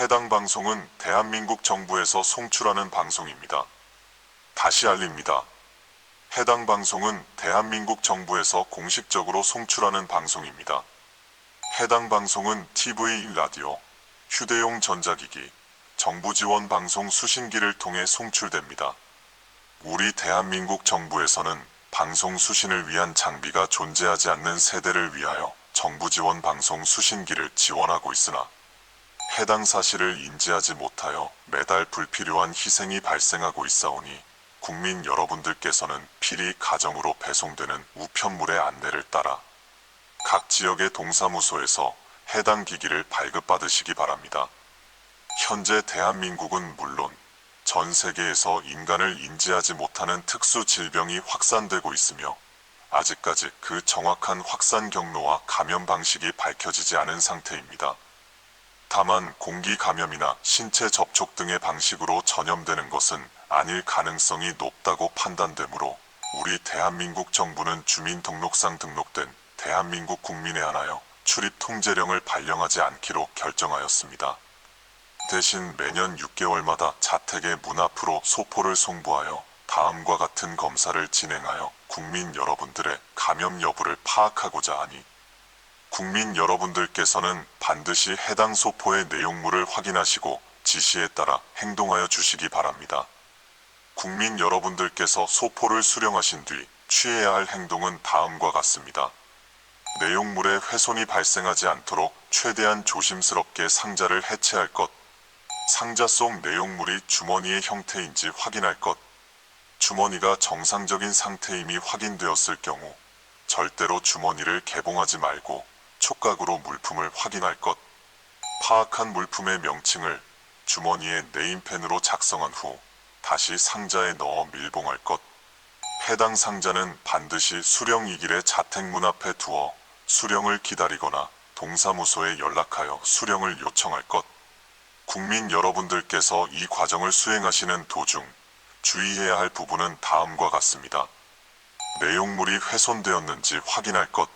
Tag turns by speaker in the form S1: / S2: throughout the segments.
S1: 해당 방송은 대한민국 정부에서 송출하는 방송입니다. 다시 알립니다. 해당 방송은 대한민국 정부에서 공식적으로 송출하는 방송입니다. 해당 방송은 TV, 라디오, 휴대용 전자기기, 정부 지원 방송 수신기를 통해 송출됩니다. 우리 대한민국 정부에서는 방송 수신을 위한 장비가 존재하지 않는 세대를 위하여 정부 지원 방송 수신기를 지원하고 있으나 해당 사실을 인지하지 못하여 매달 불필요한 희생이 발생하고 있사오니 국민 여러분들께서는 필히 가정으로 배송되는 우편물의 안내를 따라 각 지역의 동사무소에서 해당 기기를 발급받으시기 바랍니다. 현재 대한민국은 물론 전 세계에서 인간을 인지하지 못하는 특수 질병이 확산되고 있으며 아직까지 그 정확한 확산 경로와 감염 방식이 밝혀지지 않은 상태입니다. 다만 공기 감염이나 신체 접촉 등의 방식으로 전염되는 것은 아닐 가능성이 높다고 판단되므로 우리 대한민국 정부는 주민등록상 등록된 대한민국 국민에 한하여 출입 통제령을 발령하지 않기로 결정하였습니다. 대신 매년 6개월마다 자택의 문 앞으로 소포를 송부하여 다음과 같은 검사를 진행하여 국민 여러분들의 감염 여부를 파악하고자 하니 국민 여러분들께서는 반드시 해당 소포의 내용물을 확인하시고 지시에 따라 행동하여 주시기 바랍니다. 국민 여러분들께서 소포를 수령하신 뒤 취해야 할 행동은 다음과 같습니다. 내용물에 훼손이 발생하지 않도록 최대한 조심스럽게 상자를 해체할 것, 상자 속 내용물이 주머니의 형태인지 확인할 것, 주머니가 정상적인 상태임이 확인되었을 경우 절대로 주머니를 개봉하지 말고 촉각으로 물품을 확인할 것, 파악한 물품의 명칭을 주머니에 네임펜으로 작성한 후 다시 상자에 넣어 밀봉할 것, 해당 상자는 반드시 수령 이길의 자택 문 앞에 두어 수령을 기다리거나 동사무소에 연락하여 수령을 요청할 것, 국민 여러분들께서 이 과정을 수행하시는 도중 주의해야 할 부분은 다음과 같습니다. 내용물이 훼손되었는지 확인할 것,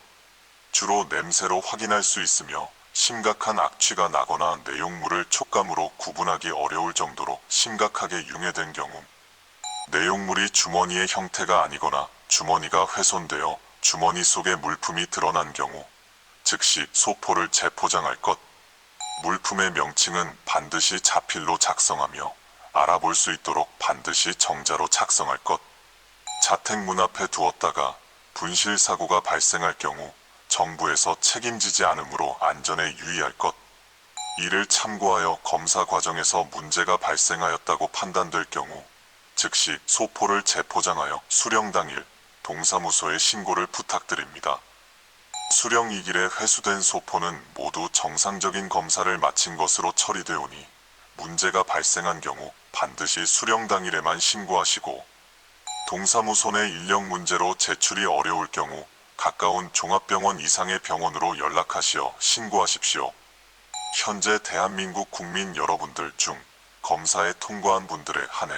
S1: 주로 냄새로 확인할 수 있으며 심각한 악취가 나거나 내용물을 촉감으로 구분하기 어려울 정도로 심각하게 융해된 경우, 내용물이 주머니의 형태가 아니거나 주머니가 훼손되어 주머니 속에 물품이 드러난 경우, 즉시 소포를 재포장할 것, 물품의 명칭은 반드시 자필로 작성하며 알아볼 수 있도록 반드시 정자로 작성할 것. 자택 문 앞에 두었다가 분실 사고가 발생할 경우 정부에서 책임지지 않으므로 안전에 유의할 것. 이를 참고하여 검사 과정에서 문제가 발생하였다고 판단될 경우 즉시 소포를 재포장하여 수령 당일 동사무소에 신고를 부탁드립니다. 수령 이길에 회수된 소포는 모두 정상적인 검사를 마친 것으로 처리되오니 문제가 발생한 경우 반드시 수령 당일에만 신고하시고 동사무소 내 인력 문제로 제출이 어려울 경우 가까운 종합병원 이상의 병원으로 연락하시어 신고하십시오. 현재 대한민국 국민 여러분들 중 검사에 통과한 분들에 한해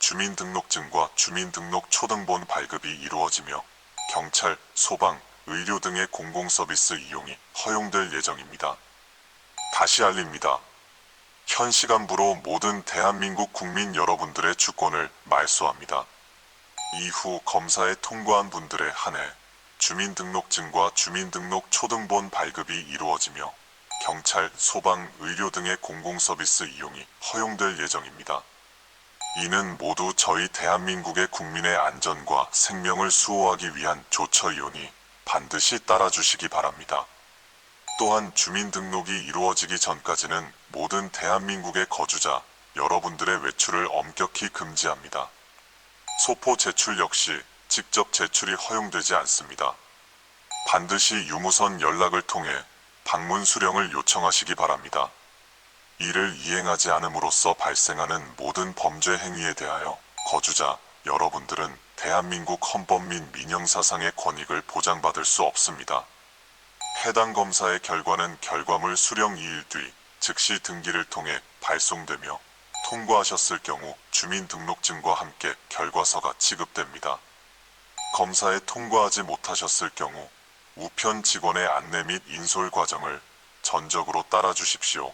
S1: 주민등록증과 주민등록 초등본 발급이 이루어지며 경찰, 소방, 의료 등의 공공서비스 이용이 허용될 예정입니다. 다시 알립니다. 현 시간부로 모든 대한민국 국민 여러분들의 주권을 말소합니다. 이후 검사에 통과한 분들에 한해 주민등록증과 주민등록 초등본 발급이 이루어지며 경찰, 소방, 의료 등의 공공서비스 이용이 허용될 예정입니다. 이는 모두 저희 대한민국의 국민의 안전과 생명을 수호하기 위한 조처이오니 반드시 따라주시기 바랍니다. 또한 주민등록이 이루어지기 전까지는 모든 대한민국의 거주자 여러분들의 외출을 엄격히 금지합니다. 소포 제출 역시 직접 제출이 허용되지 않습니다. 반드시 유무선 연락을 통해 방문 수령을 요청하시기 바랍니다. 이를 이행하지 않음으로써 발생하는 모든 범죄 행위에 대하여 거주자 여러분들은 대한민국 헌법 및 민영사상의 권익을 보장받을 수 없습니다. 해당 검사의 결과는 결과물 수령 2일 뒤 즉시 등기를 통해 발송되며 통과하셨을 경우 주민등록증과 함께 결과서가 지급됩니다. 검사에 통과하지 못하셨을 경우 우편 직원의 안내 및 인솔 과정을 전적으로 따라 주십시오.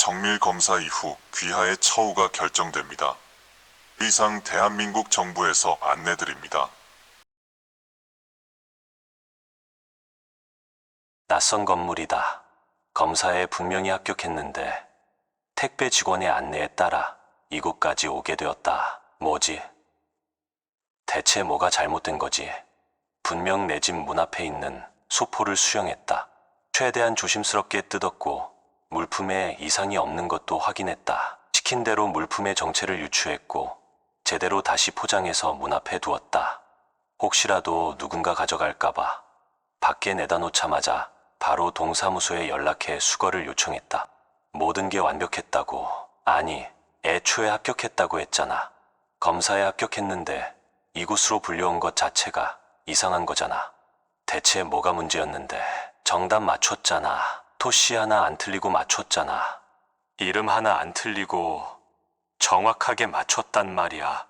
S1: 정밀 검사 이후 귀하의 처우가 결정됩니다. 이상 대한민국 정부에서 안내드립니다.
S2: 낯선 건물이다. 검사에 분명히 합격했는데 택배 직원의 안내에 따라 이곳까지 오게 되었다. 뭐지? 대체 뭐가 잘못된 거지? 분명 내 집 문 앞에 있는 소포를 수령했다. 최대한 조심스럽게 뜯었고 물품에 이상이 없는 것도 확인했다. 시킨 대로 물품의 정체를 유추했고 제대로 다시 포장해서 문 앞에 두었다. 혹시라도 누군가 가져갈까봐 밖에 내다 놓자마자 바로 동사무소에 연락해 수거를 요청했다. 모든 게 완벽했다고. 아니, 애초에 합격했다고 했잖아. 검사에 합격했는데 이곳으로 불려온 것 자체가 이상한 거잖아. 대체 뭐가 문제였는데 정답 맞췄잖아. 토씨 하나 안 틀리고 맞췄잖아. 이름 하나 안 틀리고 정확하게 맞췄단 말이야.